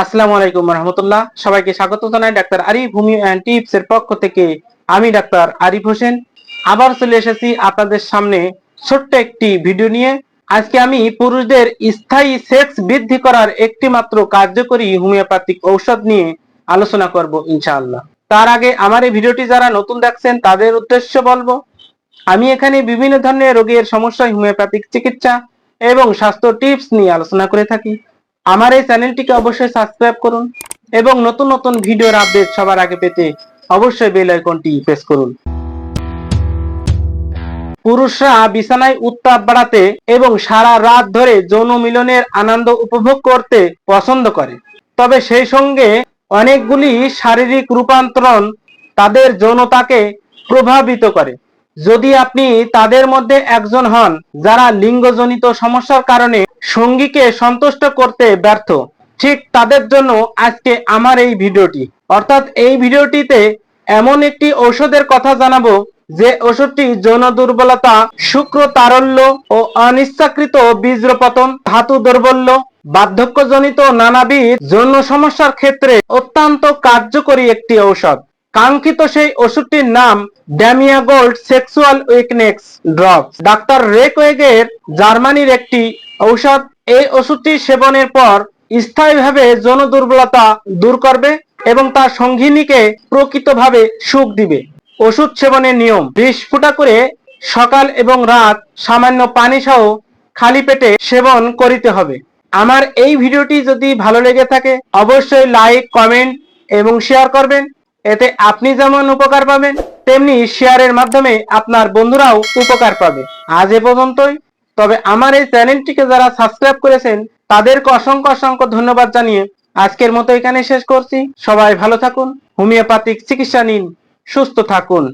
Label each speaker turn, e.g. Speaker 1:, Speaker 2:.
Speaker 1: আসসালামু আলাইকুম রহমতুল্লাহ। সবাইকে স্বাগত জানাই doctor Arif homeo and tips এর পক্ষ থেকে। আমি ডাক্তার আরিফ হোসেন। আবার চলে এসেছি আপনাদের সামনে ছোট্ট একটি ভিডিও নিয়ে। আজকে আমি পুরুষদের স্থায়ী সেক্স বৃদ্ধি করার একটি মাত্র কার্যকরী হোমিওপ্যাথিক ঔষধ নিয়ে আলোচনা করব ইনশাআল্লাহ। তার আগে আমার এই ভিডিওটি যারা নতুন দেখছেন, তাদের উদ্দেশ্য বলব, আমি এখানে বিভিন্ন ধরনের রোগের সমস্যায় হোমিওপ্যাথিক চিকিৎসা এবং স্বাস্থ্য টিপস নিয়ে আলোচনা করে থাকি। আমার এই চ্যানেলটিকে অবশ্যই সাবস্ক্রাইব করুন এবং নতুন নতুন ভিডিওর আপডেট সবার আগে পেতে অবশ্যই বেল আইকনটি প্রেস করুন। পুরুষরা বিছানায় উত্তাপ বাড়াতে এবং সারা রাত ধরে যৌন মিলনের আনন্দ উপভোগ করতে পছন্দ করে। তবে সেই সঙ্গে অনেকগুলি শারীরিক রূপান্তরণ তাদের যৌনতাকে প্রভাবিত করে। যদি আপনি তাদের মধ্যে একজন হন যারা লিঙ্গজনিত সমস্যার কারণে সঙ্গীকে সন্তুষ্ট করতে ব্যর্থ, ঠিক তাদের জন্য আজকে আমার এই ভিডিওটি। অর্থাৎ এই ভিডিওটিতে এমন একটি ঔষধের কথা জানাব, যে ওষুধটি যৌন দুর্বলতা, শুক্র তারল্য ও অনিচ্ছাকৃত বীজ্রপতন ধাতু দৌর্বল্য, বার্ধক্যজনিত নানাবিধ যৌন সমস্যার ক্ষেত্রে অত্যন্ত কার্যকরী একটি ঔষধ। কাঙ্ক্ষিত সেই ওষুধটির নাম ড্যামিয়া gold sexual weakness drops doctor রেকওয়েগের জার্মানির একটি ঔষধ। এই ওষুধটি সেবনের পর স্থায়ীভাবে যৌন দুর্বলতা দূর করবে এবং তার সঙ্গিনীকে প্রকৃতভাবে সুখ দিবে। ওষুধ সেবনের নিয়ম। বিশ ফুটা করে সকাল এবং রাত সামান্য পানি সহ খালি পেটে সেবন করিতে হবে। আমার এই ভিডিওটি যদি ভালো লেগে থাকে, অবশ্যই লাইক, কমেন্ট এবং শেয়ার করবেন। এতে আপনি যেমন উপকার পাবেন, তেমনি শেয়ারের মাধ্যমে আপনার বন্ধুরাও উপকার পাবে। আজ এ পর্যন্তই। তবে আমার এই চ্যানেলটিকে যারা সাবস্ক্রাইব করেছেন, তাদেরকে অসংখ্য অসংখ্য ধন্যবাদ জানিয়ে আজকের মতো এখানে শেষ করছি। সবাই ভালো থাকুন, হোমিওপ্যাথিক চিকিৎসা নিন, সুস্থ থাকুন।